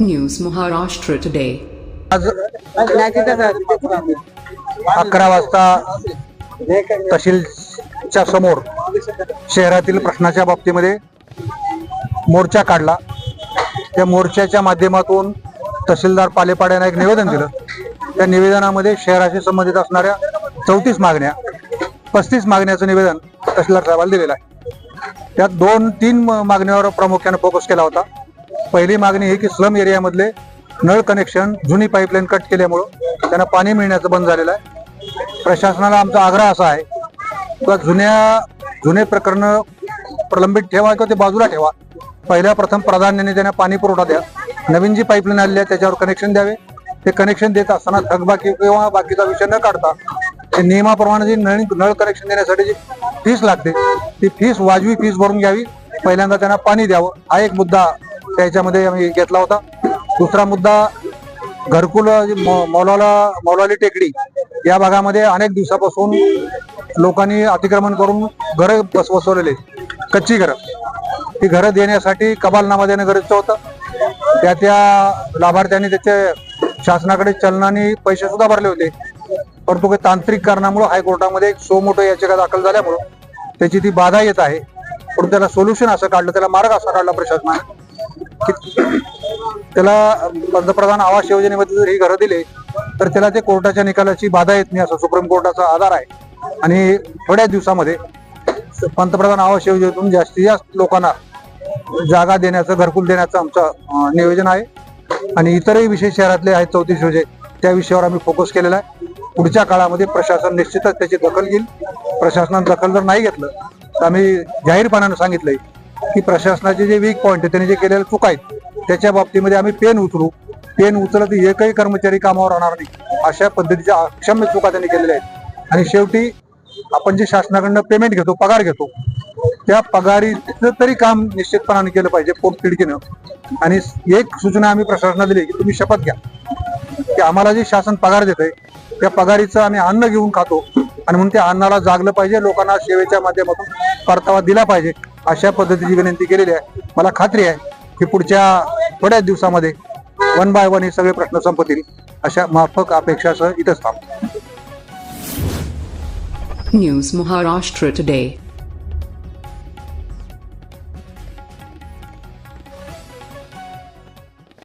News Maharashtra today. आज अकरा वाजता तहसीलच्या समोर शहरातील प्रश्नाच्या बाबतीमध्ये मोर्चा काढला. त्या मोर्चाच्या माध्यमातून तहसीलदार पालेपाड्यांना एक निवेदन दिलं. त्या निवेदनामध्ये शहराशी संबंधित असणाऱ्या चौतीस मागण्या पस्तीस मागण्याचं निवेदन तहसीलदार साहेबाला दिलेलं आहे. त्यात दोन तीन मागण्यावर प्रामुख्याने फोकस केला होता. पहिली मागणी ही की स्लम एरियामधले नळ कनेक्शन जुनी पाईपलाईन कट केल्यामुळं त्यांना पाणी मिळण्याचं बंद झालेलं आहे. प्रशासनाला आमचा आग्रह असा आहे किंवा जुन्या जुने प्रकरण प्रलंबित ठेवा किंवा ते बाजूला ठेवा. पहिल्या प्रथम प्राधान्याने त्यांना पाणी पुरवठा द्या. नवीन जी पाईपलाईन आलेली आहे त्याच्यावर कनेक्शन द्यावे. ते कनेक्शन देत असताना थकबाकी किंवा बाकीचा विषय न काढता ते नियमाप्रमाणे जी नळ नळ कनेक्शन देण्यासाठी जी फीस लागते ती फीस वाजवी फीस भरून घ्यावी. पहिल्यांदा त्यांना पाणी द्यावं. हा एक मुद्दा त्याच्यामध्ये आम्ही घेतला होता. दुसरा मुद्दा घरकुल जी मौलाला मौलाली टेकडी या भागामध्ये अनेक दिवसापासून लोकांनी अतिक्रमण करून घरं बस बसवलेले कच्ची घरं. ती घरं देण्यासाठी कबालनामा देणं गरजेचं होतं. त्या त्या लाभार्थ्यांनी त्याचे शासनाकडे चलनाने पैसे सुद्धा भरले होते. परंतु काही तांत्रिक कारणामुळे हायकोर्टामध्ये एक सो मोठं याचिका दाखल झाल्यामुळं त्याची ती बाधा येत आहे. परंतु त्याला सोल्युशन असं काढलं त्याला मार्ग असा काढला प्रशासनाने. त्याला पंतप्रधान आवास योजनेमध्ये जर ही घरं दिले तर त्याला ते कोर्टाच्या निकालाची बाधा येत नाही असं सुप्रीम कोर्टाचा आधार आहे. आणि थोड्या दिवसामध्ये पंतप्रधान आवास योजनेतून जास्तीत जास्त लोकांना जागा देण्याचं घरकुल देण्याचं आमचं नियोजन आहे. आणि इतरही विषय शहरातले आहेत चौतीस योजने त्या विषयावर आम्ही फोकस केलेला आहे. पुढच्या काळामध्ये प्रशासन निश्चितच त्याची दखल घेईल. प्रशासनानं दखल जर नाही घेतलं तर आम्ही जाहीरपणानं सांगितलंय की प्रशासनाचे जे वीक पॉईंट आहे त्यांनी जे केलेले चूक आहेत त्याच्या बाबतीमध्ये आम्ही पेन उचलू. पेन उचलत एकही कर्मचारी कामावर राहणार नाही. अशा पद्धतीच्या अक्षम्य चुका त्यांनी केलेल्या आहेत. आणि शेवटी आपण जे शासनाकडनं पेमेंट घेतो पगार घेतो त्या पगारीचं तरी काम निश्चितपणाने केलं पाहिजे पोटतिडकीनं आणि एक सूचना आम्ही प्रशासनाला दिली की तुम्ही शपथ घ्या. की आम्हाला जे शासन पगार देत आहे त्या पगारीचं आम्ही अन्न घेऊन खातो. आणि म्हणून ते अन्नाला जागलं पाहिजे लोकांना सेवेच्या माध्यमातून परतावा दिला पाहिजे अशा पद्धतीची विनंती केलेली आहे. मला खात्री आहे की पुढच्या थोड्याच दिवसामध्ये वन बाय वन हे सगळे प्रश्न संपतील अशा माफक अपेक्षासह इथंच थांबतो. News Maharashtra today